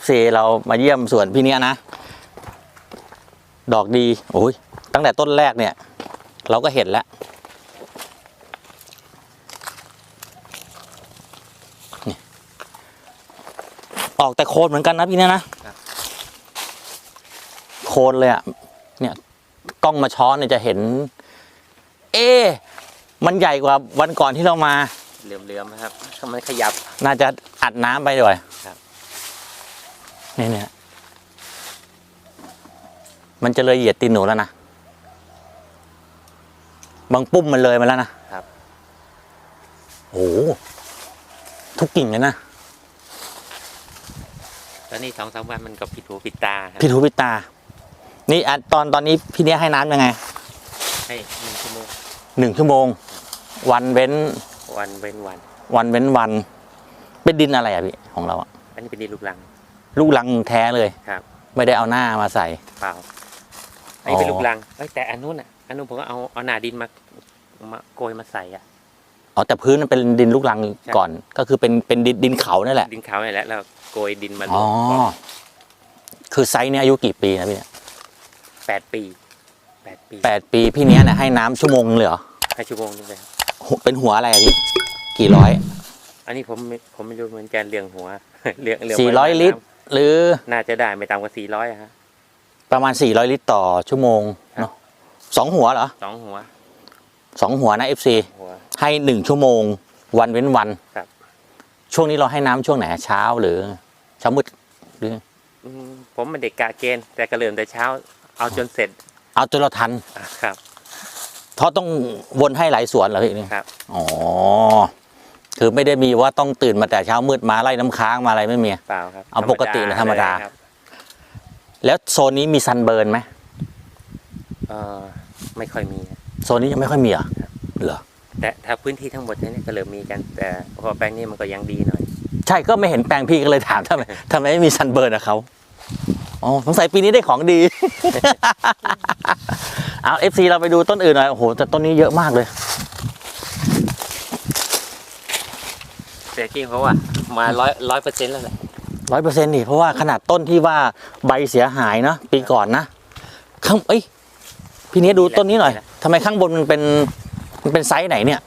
FC เรามาเยี่ยมสวนพี่เนี้ยนะ ดอกดีโอ้ยตั้งแต่ต้นแรกเนี่ย เราก็เห็นแล้วนี่ออกแต่โคนเหมือนกันนะพี่เนี้ยนะ โคนเลยอะเนี่ยกล้องมาช้อนเนี่ยจะเห็น เอ๊ะมันใหญ่กว่าวันก่อนที่เรามาเหลื่อมๆนะครับมันขยับ น่าจะอัดน้ำไปด้วยครับ เนี่ยเนี่ยมันจะเลยเหยียดตีนหนูแล้วนะ บางปุ้มมันเลยมาแล้วนะครับ โอ้โหทุกกิ่งเลยนะตอนนี้สองสามวันมันก็ผิดหูผิดตาครับพี่ทูพิตา นี่อะตอนตอนนี้พี่เนี้ยให้น้ำยังไง ให้หนึ่งชั่วโมงหนึ่งชั่วโมง วันเว้น วันเว้นวัน วันเว้นวัน เป็นดินอะไรอะพี่ของเราอะอันนี้เป็นดินลูกรัง ลูกลังแท้เลยครับ ไม่ได้เอาหน้ามาใส่ เปล่าอันนี้เป็นอ๋อ ลูกรังเอ้ยแต่อันนู้นอะอันนู้นผมก็เอาเอาหนาดินมามาโกยมาใส่อะ อ๋อแต่พื้นมันเป็นดินลูกลังก่อน ก็คือเป็นเป็นดินดินเขานั่นแหละดินเขาเนี่ยแหละแล้วโกยดินมาลอ๋องคือไซส์เนี้ยอายุกี่ปีนะพี่เนี่ยแปดปีแปดปีแปดปีพี่เนี้ยเนี่ยให้น้ำชั่วโมงนึงเลยเหรอให้ชั่วโมงนึงเลยครับหัวเป็นหัวอะไรอะพี่กี่ร้อย อันนี้ผมไม่ผมไม่รู้เหมือนกันเลี้ยงหัวเลี้ยงเลี้ยงสี่ร้อยไว้ลิตร หรือน่าจะได้ไม่ต่ำกว่าสี่ร้อยฮะประมาณสี่ร้อยลิตรต่อชั่วโมงครับเนาะสองหัวเหรอสองหัวสองหัวนะเอฟซีหัว ให้หนึ่งชั่วโมง วันเว้นวันครับ ช่วงนี้เราให้น้ำช่วงไหนเช้าหรือเช้ามืดหรือ อืมผมเป็นเด็กกะเกณฑ์แต่กระเริ่มแต่เช้า เอาจนเสร็จเอาจนเราทัน อะครับ เพราะต้องวนให้หลายสวนเหรอพี่เนี่ยครับ อ๋อ คือไม่ได้มีว่าต้องตื่นมาแต่เช้ามืดมาไล่น้ำค้างมาอะไรไม่มีเปล่าครับเอาปกตินะธรรมดาเลยครับแล้วโซนนี้มีซันเบิร์นไหมเออไม่ค่อยมีนะโซนนี้ยังไม่ค่อยมีเหรอครับเหรอแต่ถ้าพื้นที่ทั้งหมดเนี่ยก็เริ่มมีกันแต่พอแปลงนี้มันก็ยังดีหน่อย ใช่ก็ไม่เห็นแปลงพี่ก็เลยถามทำไมทำไมไม่มีซันเบิร์นอะเขาอ๋อสงสัยปีนี้ได้ของดี เอาเอฟซีเราไปดูต้นอื่นหน่อยโอ้โหแต่ต้นนี้เยอะมากเลย แต่จริงเพราะว่ามาร้อยร้อยเปอร์เซ็นต์แล้วแหละร้อยเปอร์เซ็นต์นี่เพราะว่าขนาดต้นที่ว่าใบเสียหายนะปีก่อนนะข้างเอ้ยพี่เนี้ยดูต้นนี้หน่อยทำไมข้างบนมันเป็นมันเป็นไซส์ไหนเนี่ย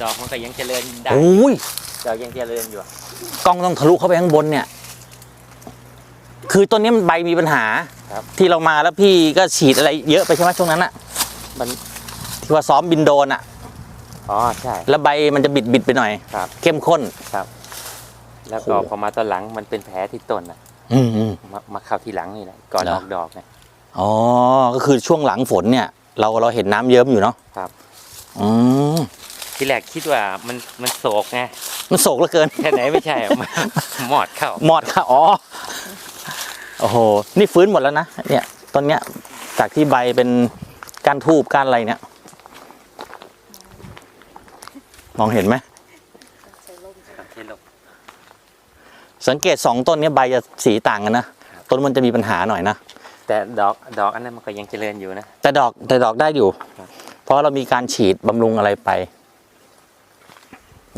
ดอกมันก็ยังเจริญได้โอ้ยดอกยังเจริญอยู่กล้องต้องทะลุเข้าไปข้างบนเนี่ย คือต้นนี้มันใบมีปัญหาครับที่เรามาแล้วพี่ก็ฉีดอะไรเยอะไปใช่ไหมช่วงนั้นอะมันที่ว่าซ้อมบินโดรนอะ อ๋อใช่ แล้วใบมันจะบิดบิดๆไปหน่อย ครับ เข้มข้นแล้วก็โอ้โหพอมาตอนหลังมันเป็นแผลที่ต้นอะอืมอืม มามาเข้าทีหลังนี่แหละก่อนเหรอ ออกดอกเนี่ยอ๋อ ก็คือช่วงหลังฝนเนี่ย เราเราเห็นน้ำเยิ้มอยู่เนาะครับ อืมทีแรกคิดว่ามันมันโศกไงมันโศกเหลือเกิน แค่ไหนไม่ใช่อะมันหมอดเข้าหมอดค่ะอ๋อ โอ้โห นี่ฟื้นหมดแล้วนะ เนี่ย ต้นเนี้ย จากที่ใบเป็นก้านทูบก้านอะไรเนี่ย มองเห็นไหมใช่ลงสังเกตสองต้นเนี้ยใบจะสีต่างกันนะครับต้นมันจะมีปัญหาหน่อยนะแต่ดอกดอกอันนั้นมันก็ยังเจริญอยู่นะแต่ดอกแต่ดอกได้อยู่ครับเพราะเรามีการฉีดบำรุงอะไรไป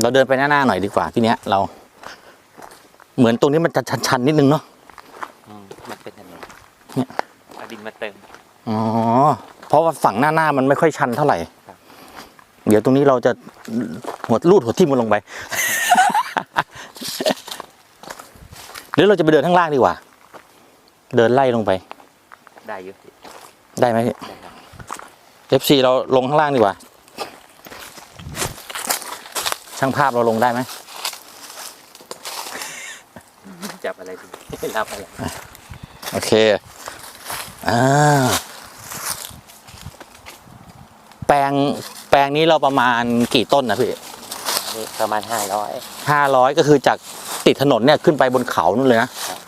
เราเดินไปหน้าๆหน่อยดีกว่าพี่เนี้ย เรา เหมือนตรงนี้มันจะชันๆนิดนึงเนาะอืมมันเป็นยังไงเนี่ยเอาดินมาเติมอ๋อเพราะว่าฝั่งหน้าหน้ามันไม่ค่อยชันเท่าไหร่ครับ เดี๋ยวตรงนี้เราจะหัวลูดหัวทิ่มมันลงไป หรือเราจะไปเดินข้างล่างดีกว่า เดินไล่ลงไป ได้อยู่ได้ไหมพี่ได้ครับเอฟซีเราลงข้างล่างดีกว่า ช่างภาพเราลงได้ไหมจับอะไรดีรับอะไรโอเคอ่าแปลงแปล งนี้เราประมาณกี่ต้นนะพี่นี่ประมาณห้าร้อยห้าร้อยก็คือจากติดถนนเนี่ยขึ้นไปบนเขานู่นเลยนะครับ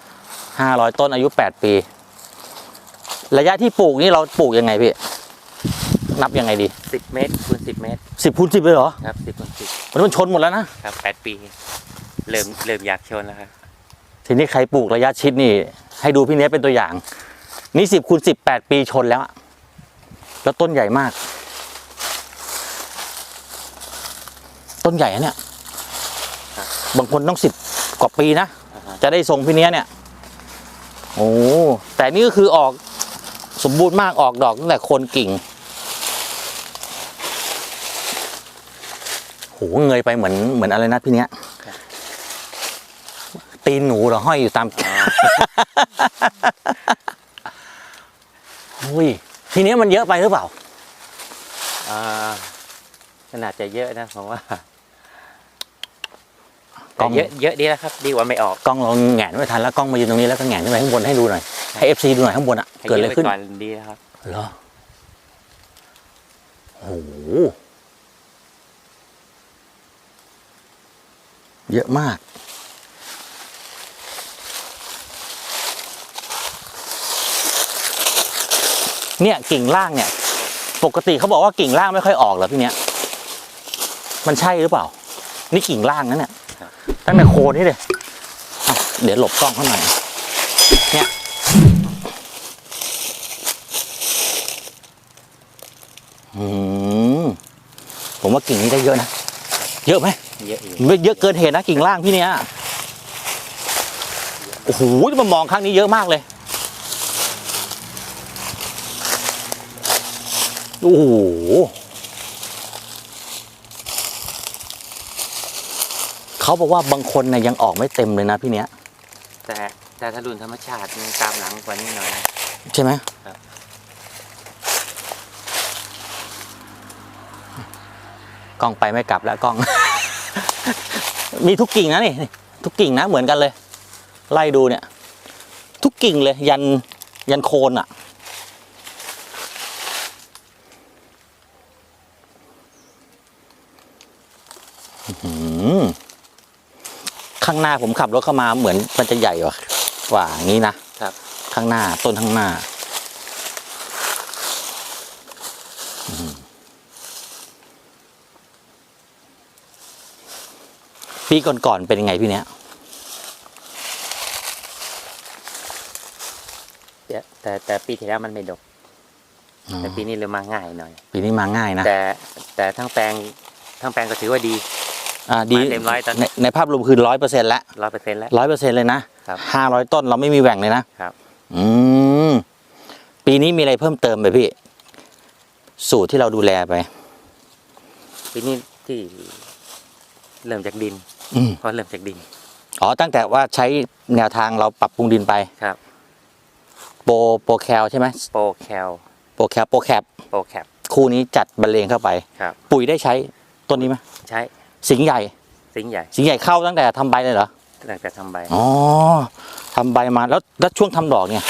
ห้าร้อยต้นอายุแปดปี ระยะที่ปลูกนี่เราปลูกยังไงพี่นับยังไงดีสิบเมตรคูณสิบเมตรสิบคูณสิบเลยเหรอครับสิบคูณสิบมันมันชนหมดแล้วนะครับแปดปี เริ่มเริ่มอยากชนแล้วครับทีนี้ใครปลูกระยะชิดนี่ ให้ดูพี่เนี้ยเป็นตัวอย่าง นี่สิบคูณสิบแปดปีชนแล้วอะแล้วต้นใหญ่มาก ต้นใหญ่อะเนี่ยครับบางคนต้องสิบกว่าปีนะอ่าฮะจะได้ทรงพี่เนี้ยเนี่ย โอ้ แต่นี่ก็คือออกสมบูรณ์มากออกดอกตั้งแต่โคนกิ่ง โห เงยไปเหมือนเหมือนอะไรนะพี่เนี้ย ตีนหนูเหรอห้อยอยู่ตามอุ้ย ทีเนี้ยมันเยอะไปหรือเปล่า อ่าขนาดจะเยอะนะผมว่า กล้แต่องเยอะเยอะดีแล้วครับดีกว่าไม่ออกกล้องเราแหงนไม่ทันแล้วกล้องมายืนตรงนี้แล้วก็แหงนขึ้นไปข้างบนให้ดูหน่อยให้เอฟซีดูหน่อยข้างบนอะให้เกิดอะไรยปขึ้นก่อนดีนะครับเหรอโอ้โหเยอะมากเนี่ยกิ่งล่างเนี่ย ปกติเขาบอกว่ากิ่งล่างไม่ค่อยออกเหรอพี่เนี้ยมันใช่หรือเปล่า นี่กิ่งล่างนะเนี่ยครับ ตั้งแต่โคนนี่เลยอะเดี๋ยวหลบกล้องเขาหน่อย เนี่ยอืมผมว่ากิ่งนี้ได้เยอะนะ เยอะไหม เยอะอยู่ไม่เยอะเกินเหตุนะกิ่งล่างพี่เนี้ยโอ้โหมามองครั้งนี้เยอะมากเลย โอ้โห เขาบอกว่าบางคนนะยังออกไม่เต็มเลยนะพี่เนี้ย แต่แต่ถ้ารุ่นธรรมชาติมันตามหลังกว่านี้หน่อยใช่ไหมครับ กล้องไปไม่กลับแล้วกล้อง มีทุกกิ่งนะนี่ทุกกิ่งนะเหมือนกันเลย ไล่ดูเนี่ย ทุกกิ่งเลยยันยันโคนอะ่ะ อื้อหือ ข้างหน้าผมขับรถเข้ามาเหมือนมันจะใหญ่กว่ากว่าอย่างนี้นะครับ ข้างหน้าต้นข้างหน้าปีก่อนๆเป็นยังไงพี่เนี้ยแต่แต่แต่ปีที่แล้วมันไม่ดก แต่ปีนี้เลยมาง่ายหน่อย ปีนี้มาง่ายนะ แต่แต่ทั้งแปลงทั้งแปลงก็ถือว่าดี อ่าดีมาเต็มร้อยตอนนี้ในในภาพรวมคือร้อยเปอร์เซ็นต์แล้วร้อยเปอร์เซ็นต์แล้ว ร้อยเปอร์เซ็นต์เลยนะครับ ห้าร้อยต้นเราไม่มีแหว่งเลยนะครับ อืมปีนี้มีอะไรเพิ่มเติมไปพี่ สูตรที่เราดูแลไป ปีนี้ที่เริ่มจากดินอืม เพราะเริ่มจากดินอ๋อตั้งแต่ว่าใช้แนวทางเราปรับปรุงดินไป ครับ โปรโปรแคลใช่ไหมโปรแคลโปรแคลโปรแคปโปรแคปคู่นี้จัดบรรเลงเข้าไป ครับ ปุ๋ยได้ใช้ต้นนี้ไหมใช้ สิงห์ใหญ่ สิงห์ใหญ่สิงห์ใหญ่เข้าตั้งแต่ทำใบเลยเหรอ ตั้งแต่ทำใบอ๋อทำใบมาแล้วแล้วช่วงทำดอกเนี่ย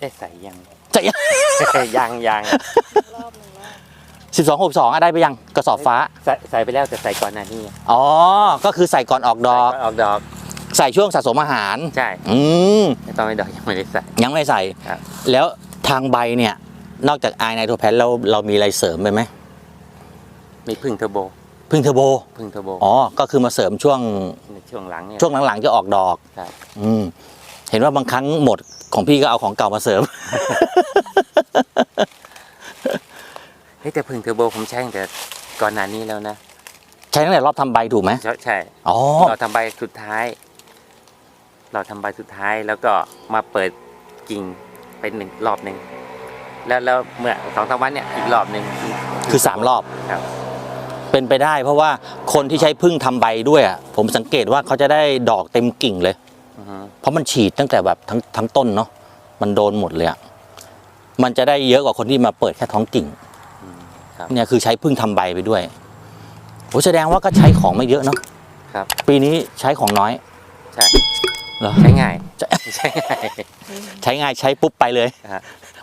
ได้ใส่ยังจะยัง ยังสิบสองหกสองได้ไปยังกระสอบฟ้า ใส่ใส่ไปแล้วแต่ใส่ก่อนหน้านี้อ๋อ ก็คือใส่ก่อนออกดอก ใส่นออกดอกใส่ช่วงสะสมอาหาร ใช่อืม แต่ตอนไม่ดอกยังไม่ได้ใส่ ยังไม่ใส่ ครับ แล้วทางใบเนี่ย นอกจากไอไนโตรแพนเราเรามีอะไรเสริมไปไหม มีพึ่งเทอร์โบ พึ่งเทอร์โบพึ่งเทอร์โบอ๋อก็คือมาเสริมช่วงในช่วงหลังเนี่ยช่วงหลังๆจะออกดอกครับอืมเห็นว่าบางครั้งหมดของพี่ก็เอาของเก่ามาเสริมเฮ้ยแต่พึ่งเทอร์โบผมใช้ตั้งแต่ก่อนหน้านี้แล้วนะใช้ตั้งแต่รอบทำใบถูกไหมใช่ใช่อ๋อเราทำใบสุดท้าย เราทำใบสุดท้ายแล้วก็มาเปิดกิ่งเป็นหนึ่งรอบหนึ่งแล้วแล้วเมื่อสองสามวันเนี่ยอีกรอบหนึ่งคือสามรอบครับ เป็นไปได้เพราะว่าคนที่ใช้พึ่งทำใบด้วยอะผมสังเกตว่าเขาจะได้ดอกเต็มกิ่งเลยอือฮึเพราะมันฉีดตั้งแต่แบบทั้งทั้งต้นเนาะมันโดนหมดเลยอะมันจะได้เยอะกว่าคนที่มาเปิดแค่ท้องกิ่งอืมครับเนี่ยคือใช้พึ่งทำใบไปด้วยโอ้แสดงว่าก็ใช้ของไม่เยอะเนาะครับ ปีนี้ใช้ของน้อยใช่เหรอใช้ง่ายใช้ใช้ง่ายใช้ง่ายใช้ปุ๊บไปเลยฮะ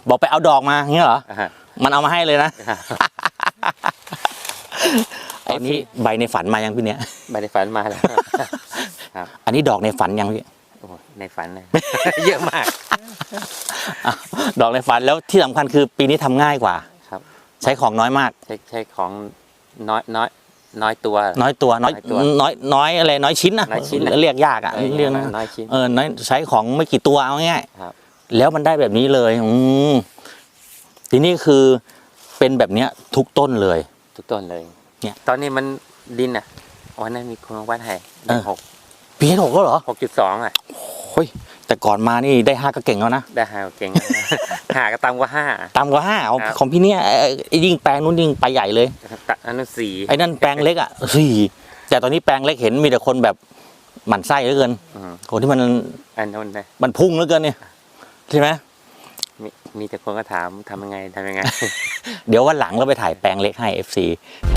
บอกไปเอาดอกมาเงี้ยเหรออ่าฮะมันเอามาให้เลยนะไอ้นี่ใบในฝันมายังพี่เนี้ยไม่ได้ฝันมาแล้วอันนี้ดอกในฝันยังพี่โอ้โหในฝันนะเยอะมากอะดอกในฝันแล้วที่สำคัญคือปีนี้ทำง่ายกว่าครับ ใช้ของน้อยมาก ใช้ใช้ของน้อยน้อยน้อยตัว น้อยตัวน้อยน้อยตัวน้อยน้อยอะไรน้อยชิ้นนะน้อยชิ้นน่ะเรียกยากอะเรียกนะน้อยชิ้นเออน้อยใช้ของไม่กี่ตัวเอาง่ายครับๆแล้วมันได้แบบนี้เลยอืมทีนี้คือเป็นแบบเนี้ยทุกต้นเลย ทุกต้นเลย เนี่ย ตอนนี้มันดินอะวันนั้นมีคนมาวัดให้เออหกปีหกก็เหรอหกจุดสองอะโอ้ยแต่ก่อนมานี่ได้ห้าก็เก่งแล้วนะได้หาเก่งหาก็ต่ำกว่าห้าตามกว่าห้าเอาครับของพี่เนี่ยเอ่อไอ้ยิ่งแปลงนู้นยิ่งไปใหญ่เลยตะอันนั้นสี่ไอ้นั่นแปลงเล็กอะสี่แต่ตอนนี้แปลงเล็กเห็นมีแต่คนแบบหมั่นไส้เหลือเกินอืมคนที่มันอันนั้นนะมันพุ่งเหลือเกินเนี่ยใช่ไหมมีมีแต่คนก็ถามทำยังไงทำยังไง เดี๋ยววันหลังเราไปถ่ายแปลงเล็กให้ FC อ